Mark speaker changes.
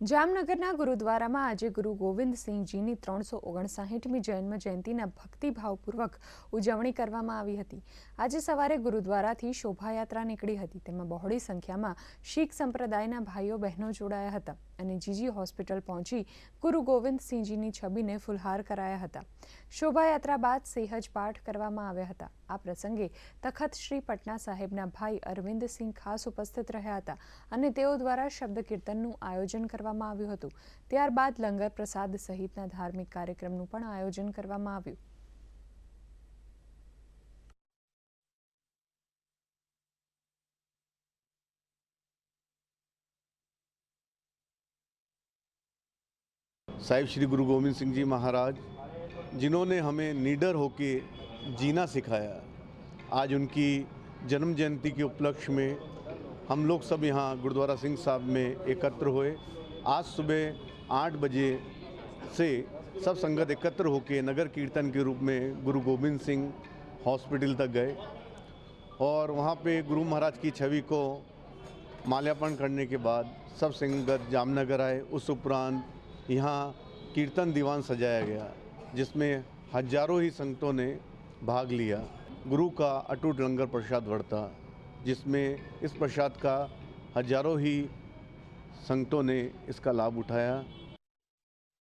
Speaker 1: જામનગરના ગુરુદ્વારામાં આજે ગુરુ ગોવિંદસિંહજીની ત્રણસો ઓગણસાઠમી જન્મ જયંતિના ભક્તિભાવપૂર્વક ઉજવણી કરવામાં આવી હતી. આજે સવારે ગુરુદ્વારાથી શોભાયાત્રા નીકળી હતી. તેમાં બહોળી સંખ્યામાં શીખ સંપ્રદાયના ભાઈઓ, બહેનો જોડાયા હતા અને જીજી હોસ્પિટલ પહોંચી ગુરુ ગોવિંદસિંહજીની છબીને ફુલહાર કરાયા હતા. શોભાયાત્રા બાદ સિંહજ પાઠ કરવામાં આવ્યા હતા. આ પ્રસંગે તખત શ્રી પટના સાહેબના ભાઈ અરવિંદસિંહ ખાસ ઉપસ્થિત રહ્યા હતા અને તેઓ દ્વારા શબ્દ કીર્તનનું આયોજન કરવામાં આવ્યું હતું. ત્યારબાદ લંગર પ્રસાદ સહિતના ધાર્મિક કાર્યક્રમનું પણ આયોજન કરવામાં આવ્યું.
Speaker 2: સાહેબ, શ્રી ગુરુ ગોવિંદસિંહજી મહારાજ जिन्होंने हमें निडर होके जीना सिखाया। आज उनकी जन्म जयंती के उपलक्ष्य में हम लोग सब यहाँ गुरुद्वारा सिंह साहब में एकत्र हुए। आज सुबह आठ बजे से सब संगत एकत्र होके नगर कीर्तन के रूप में गुरु गोविंद सिंह हॉस्पिटल तक गए और वहाँ पे गुरु महाराज की छवि को माल्यार्पण करने के बाद सब संगत जामनगर आए। उस उपरांत यहाँ कीर्तन दीवान सजाया गया। जिसमें हज़ारों ही संगतों ने भाग लिया। गुरु का अटूट लंगर प्रसाद वर्ता जिसमें इस प्रसाद का हज़ारों ही संगतों ने इसका लाभ उठाया।